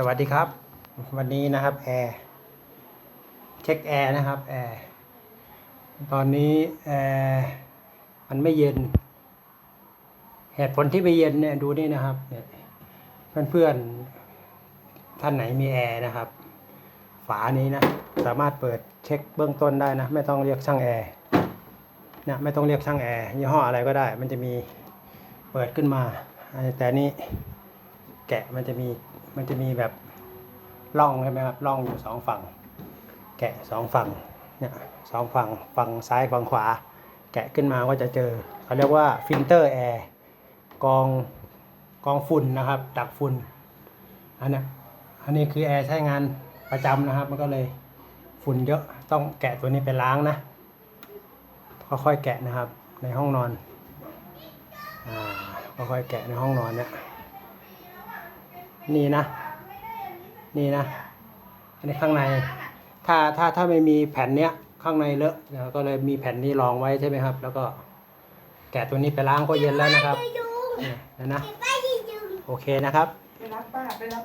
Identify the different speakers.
Speaker 1: สวัสดีครับ วันนี้นะครับแอร์เช็คแอร์นะครับแอร์ตอนนี้แอร์มันไม่เย็น เหตุผลที่ไม่เย็นเนี่ยดูนี่นะครับเนี่ยเพื่อนๆท่านไหนมีแอร์นะครับ ฝานี้นะสามารถเปิดเช็คเบื้องต้นได้นะ ไม่ต้องเรียกช่างแอร์นะไม่ต้องเรียกช่างแอร์ยี่ห้ออะไรก็ได้ มันจะมีเปิดขึ้นมาแต่นนี้แกะมันจะมีมันจะมีแบบร่องใช่ไหมครับร่องอยู่สองฝั่ง แกะสองฝั่งเนี่ยสองฝั่งฝั่งซ้ายฝั่งขวา แกะขึ้นมาก็จะเจอเขาเรียกว่าฟิลเตอร์แอร์กองกองฝุ่นนะครับดักฝุ่นอันนี้อันนี้คือแอร์ใช้งานประจำนะครับ มันก็เลยฝุ่นเยอะต้องแกะตัวนี้ไปล้างนะค่อยๆแกะนะครับในห้องนอนอ่าค่อยๆแกะในห้องนอนเนี่ย นี่นะ นี่นะ อันนี้ข้างใน ถ้าถ้าถ้าไม่มีแผ่นเนี้ยข้างในเลอะเราก็เลยมีแผ่นนี้รองไว้ใช่ไหมครับ แล้วก็แกะตัวนี้ไปล้างก็เย็นแล้วนะครับ
Speaker 2: ยุง
Speaker 1: เนี่ยนะนะ
Speaker 2: ไปยิงยุง
Speaker 1: โอเคนะครับ
Speaker 3: ไปรับป้าไปรับ